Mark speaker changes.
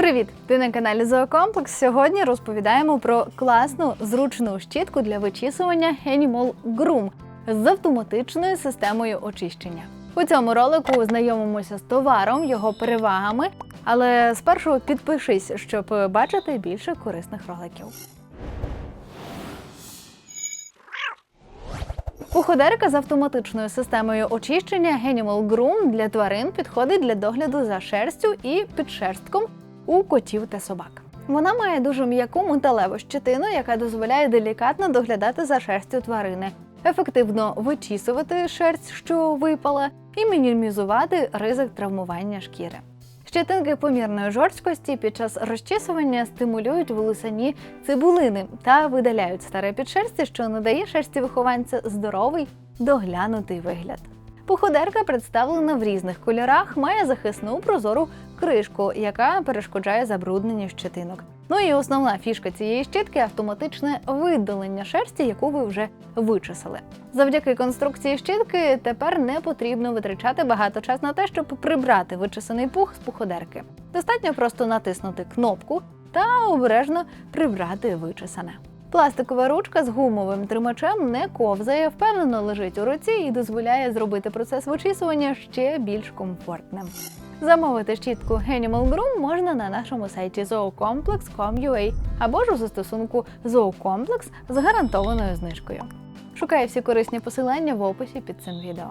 Speaker 1: Привіт! Ти на каналі Зоокомплекс. Сьогодні розповідаємо про класну зручну щітку для вичісування Animal Groom з автоматичною системою очищення. У цьому ролику знайомимося з товаром, його перевагами, але спершу підпишись, щоб бачити більше корисних роликів. Пуходерка з автоматичною системою очищення Animal Groom для тварин підходить для догляду за шерстю і підшерстком у котів та собак. Вона має дуже м'яку металеву щетину, яка дозволяє делікатно доглядати за шерстю тварини, ефективно вичісувати шерсть, що випала, і мінімізувати ризик травмування шкіри. Щетинки помірної жорсткості під час розчісування стимулюють волосяні цибулини та видаляють старе підшерстя, що надає шерсті вихованця здоровий, доглянутий вигляд. Пуходерка представлена в різних кольорах, має захисну прозору кришку, яка перешкоджає забрудненню щетинок. Ну і основна фішка цієї щітки автоматичне видалення шерсті, яку ви вже вичесали. Завдяки конструкції щітки тепер не потрібно витрачати багато часу на те, щоб прибрати вичесаний пух з пуходерки. Достатньо просто натиснути кнопку та обережно прибрати вичесане. Пластикова ручка з гумовим тримачем не ковзає, впевнено лежить у руці і дозволяє зробити процес вичісування ще більш комфортним. Замовити щітку Animal Groom можна на нашому сайті zoocomplex.com.ua або ж у застосунку Zoocomplex з гарантованою знижкою. Шукай всі корисні посилання в описі під цим відео.